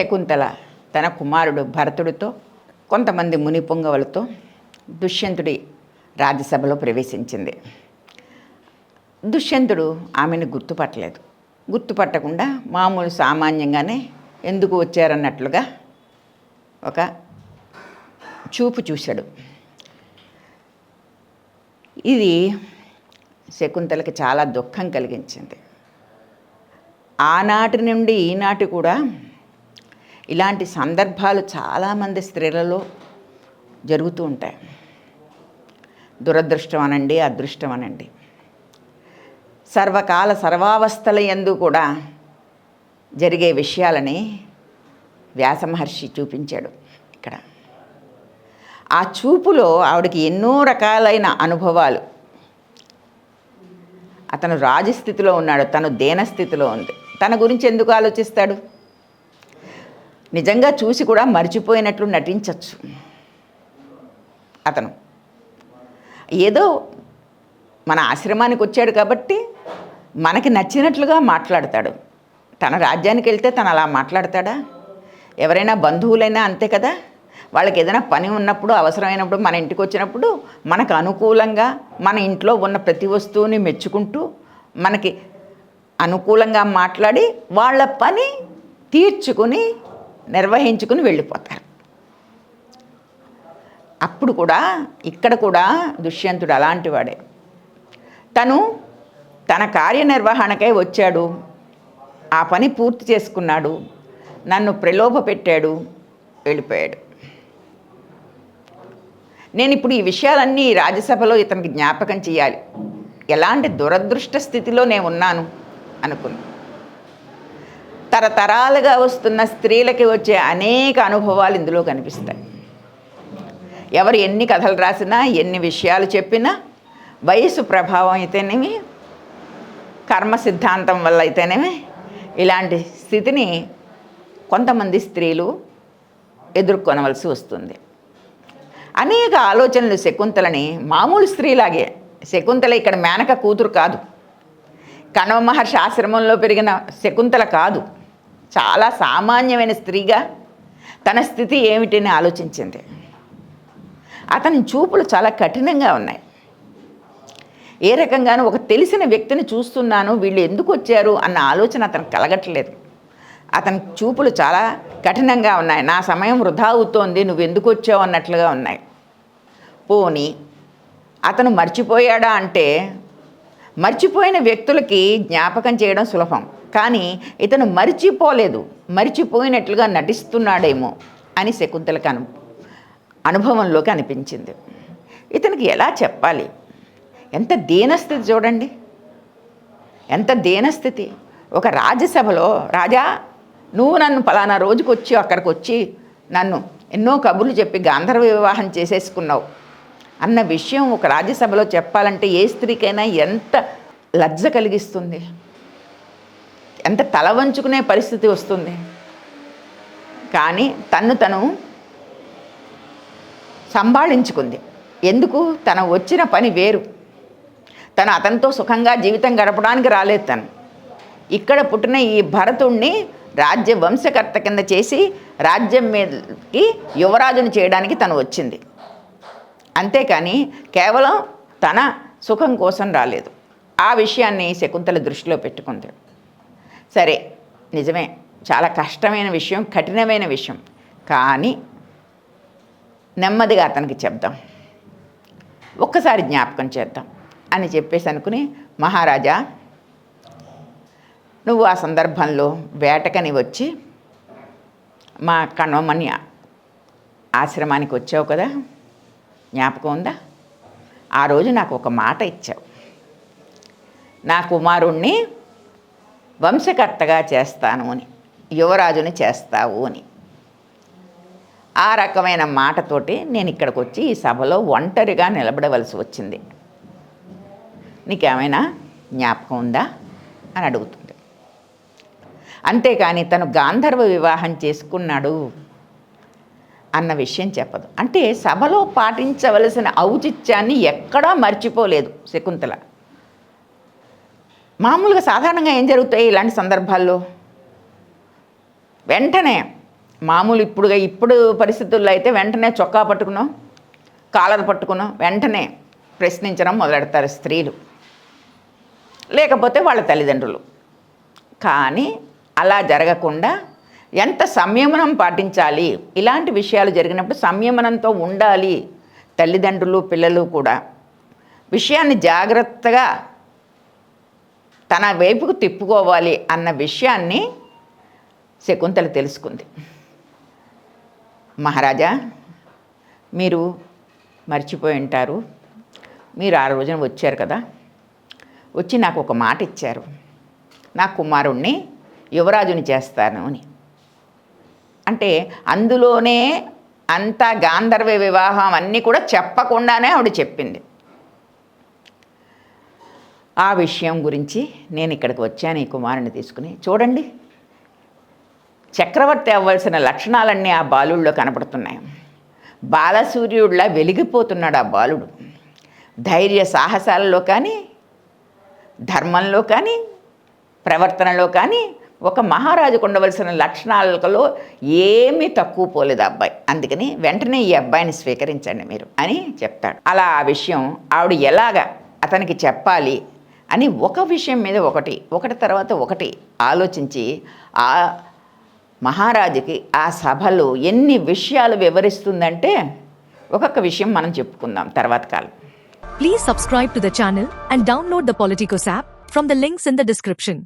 శకుంతల తన కుమారుడు భరతుడితో కొంతమంది ముని పొంగవలతో దుష్యంతుడి రాజ్యసభలో ప్రవేశించింది. దుష్యంతుడు ఆమెను గుర్తుపట్టలేదు. గుర్తుపట్టకుండా మామూలు సామాన్యంగానే ఎందుకు వచ్చారన్నట్లుగా ఒక చూపు చూశాడు. ఇది శకుంతలకి చాలా దుఃఖం కలిగించింది. ఆనాటి నుండి ఈనాటి కూడా ఇలాంటి సందర్భాలు చాలామంది స్త్రీలలో జరుగుతూ ఉంటాయి. దురదృష్టం అనండి అదృష్టం అనండి. సర్వకాల సర్వావస్థల ఎందు కూడా జరిగే విషయాలని వ్యాసమహర్షి చూపించాడు ఇక్కడ. ఆ చూపులో ఆవిడకి ఎన్నో రకాలైన అనుభవాలు. అతను రాజస్థితిలో ఉన్నాడు తను దేనస్థితిలో ఉంది. తన గురించి ఎందుకు ఆలోచిస్తాడు? నిజంగా చూసి కూడా మర్చిపోయినట్లు నటించవచ్చు అతను. ఏదో మన ఆశ్రమానికి వచ్చాడు కాబట్టి మనకి నచ్చినట్లుగా మాట్లాడతాడు. తన రాజ్యానికి వెళ్తే తను అలా మాట్లాడతాడా? ఎవరైనా బంధువులైనా అంతే కదా? వాళ్ళకి ఏదైనా పని ఉన్నప్పుడు అవసరమైనప్పుడు మన ఇంటికి వచ్చినప్పుడు మనకు అనుకూలంగా మన ఇంట్లో ఉన్న ప్రతి వస్తువుని మెచ్చుకుంటూ మనకి అనుకూలంగా మాట్లాడి వాళ్ళ పని తీర్చుకుని నిర్వహించుకుని వెళ్ళిపోతారు. అప్పుడు కూడా ఇక్కడ కూడా దుష్యంతుడు అలాంటి వాడే. తను తన కార్యనిర్వహణకై వచ్చాడు. ఆ పని పూర్తి చేసుకున్నాడు. నన్ను ప్రలోభ పెట్టాడు. వెళ్ళిపోయాడు. నేను ఇప్పుడు ఈ విషయాలన్నీ రాజ్యసభలో ఇతనికి జ్ఞాపకం చేయాలి ఎలాంటి దురదృష్ట స్థితిలో నేను ఉన్నాను అనుకున్నాను తరతరాలుగా వస్తున్న స్త్రీలకి వచ్చే అనేక అనుభవాలు ఇందులో కనిపిస్తాయి. ఎవరు ఎన్ని కథలు రాసినా ఎన్ని విషయాలు చెప్పినా వయసు ప్రభావం అయితేనేమి కర్మ సిద్ధాంతం వల్ల అయితేనేమి ఇలాంటి స్థితిని కొంతమంది స్త్రీలు ఎదుర్కొనవలసి వస్తుంది. అనేక ఆలోచనలు శకుంతలని మామూలు స్త్రీలాగే శకుంతల ఇక్కడ మేనక కూతురు కాదు. కణవ మహర్షి ఆశ్రమంలో పెరిగిన శకుంతల కాదు. చాలా సామాన్యమైన స్త్రీగా తన స్థితి ఏమిటని ఆలోచించింది. అతని చూపులు చాలా కఠినంగా ఉన్నాయి. ఏ రకంగానూ ఒక తెలిసిన వ్యక్తిని చూస్తున్నాను వీళ్ళు ఎందుకు వచ్చారు అన్న ఆలోచన అతనికి కలగట్లేదు. అతని చూపులు చాలా కఠినంగా ఉన్నాయి. నా సమయం వృధా అవుతోంది నువ్వు ఎందుకు వచ్చావు అన్నట్లుగా ఉన్నాయి. పోని అతను మర్చిపోయాడా అంటే మర్చిపోయిన వ్యక్తులకి జ్ఞాపకం చేయడం సులభం. కానీ ఇతను మరిచిపోలేదు మరిచిపోయినట్లుగా నటిస్తున్నాడేమో అని శకుంతలకు అను అనుభవంలోకి అనిపించింది. ఇతనికి ఎలా చెప్పాలి? ఎంత దీనస్థితి చూడండి. ఎంత దీనస్థితి. ఒక రాజ్యసభలో రాజా నువ్వు నన్ను పలానా రోజుకు వచ్చి అక్కడికి వచ్చి నన్ను ఎన్నో కబుర్లు చెప్పి గాంధర్వ వివాహం చేసేసుకున్నావు అన్న విషయం ఒక రాజ్యసభలో చెప్పాలంటే ఏ స్త్రీకైనా ఎంత లజ్జ కలిగిస్తుంది? ఎంత తల వంచుకునే పరిస్థితి వస్తుంది. కానీ తన్ను తను సంభాళించుకుంది. ఎందుకు? తన వచ్చిన పని వేరు. తను అతనితో సుఖంగా జీవితం గడపడానికి రాలేదు తను. ఇక్కడ పుట్టిన ఈ భరతుణ్ణి రాజ్య వంశకర్త కింద చేసి రాజ్యం మీదకి యువరాజును చేయడానికి తను వచ్చింది. అంతేకాని కేవలం తన సుఖం కోసం రాలేదు. ఆ విషయాన్ని శకుంతల దృష్టిలో పెట్టుకుంది. సరే నిజమే. చాలా కష్టమైన విషయం కఠినమైన విషయం. కానీ నెమ్మదిగా అతనికి చెప్దాం. ఒక్కసారి జ్ఞాపకం చేద్దాం అని చెప్పేసి అనుకుని మహారాజా నువ్వు ఆ సందర్భంలో వేటకని వచ్చి మా కణవమని ఆశ్రమానికి వచ్చావు కదా? జ్ఞాపకం ఉందా? ఆ రోజు నాకు ఒక మాట ఇచ్చావు. నా కుమారుణ్ణి వంశకర్తగా చేస్తాను అని యువరాజుని చేస్తావు అని. ఆ రకమైన మాటతోటి నేను ఇక్కడికి వచ్చి ఈ సభలో ఒంటరిగా నిలబడవలసి వచ్చింది. నీకేమైనా జ్ఞాపకం ఉందా? అని అడుగుతుంది అంతేకాని తను గాంధర్వ వివాహం చేసుకున్నాడు అన్న విషయం చెప్పదు. అంటే సభలో పాటించవలసిన ఔచిత్యాన్ని ఎక్కడా మర్చిపోలేదు శకుంతల. మామూలుగా సాధారణంగా ఏం జరుగుతాయి ఇలాంటి సందర్భాల్లో? వెంటనే మామూలు ఇప్పుడుగా ఇప్పుడు పరిస్థితుల్లో అయితే వెంటనే చొక్కా పట్టుకున్నాం కాలర్ పట్టుకున్నాం వెంటనే ప్రశ్నించడం మొదలెడతారు స్త్రీలు. లేకపోతే వాళ్ళ తల్లిదండ్రులు. కానీ అలా జరగకుండా ఎంత సంయమనం పాటించాలి? ఇలాంటి విషయాలు జరిగినప్పుడు సంయమనంతో ఉండాలి తల్లిదండ్రులు పిల్లలు కూడా. విషయాన్ని జాగ్రత్తగా తన వైపుకు తిప్పుకోవాలి అన్న విషయాన్ని శకుంతల తెలుసుకుంది. మహారాజా మీరు మర్చిపోయి ఉంటారు. మీరు ఆ రోజున వచ్చారు కదా. వచ్చి నాకు ఒక మాట ఇచ్చారు. నా కుమారుణ్ణి యువరాజుని చేస్తాను అని. అంటే అందులోనే అంతా గాంధర్వ వివాహం అన్నీ కూడా చెప్పకుండానే ఆవిడ చెప్పింది. ఆ విషయం గురించి నేను ఇక్కడికి వచ్చాను ఈ కుమారుని తీసుకుని. చూడండి. చక్రవర్తి అవ్వాల్సిన లక్షణాలన్నీ ఆ బాలుల్లో కనపడుతున్నాయి. బాలసూర్యుడిలా వెలిగిపోతున్నాడు ఆ బాలుడు. ధైర్య సాహసాలలో కానీ ధర్మంలో కానీ ప్రవర్తనలో కానీ ఒక మహారాజుకు ఉండవలసిన లక్షణాలలో ఏమీ తక్కువ పోలేదు ఆ అబ్బాయి. అందుకని వెంటనే ఈ అబ్బాయిని స్వీకరించండి మీరు అని చెప్తాడు. అలా ఆ విషయం ఆవిడ ఎలాగ అతనికి చెప్పాలి అని ఒక విషయం మీద ఒకటి ఒకటి తర్వాత ఒకటి ఆలోచించి ఆ మహారాజుకి ఆ సభలు ఎన్ని విషయాలు వివరిస్తుందంటే ఒక్కొక్క విషయం మనం చెప్పుకుందాం తర్వాత కాలం. Please subscribe to the channel and download the Politicos app from the links in the description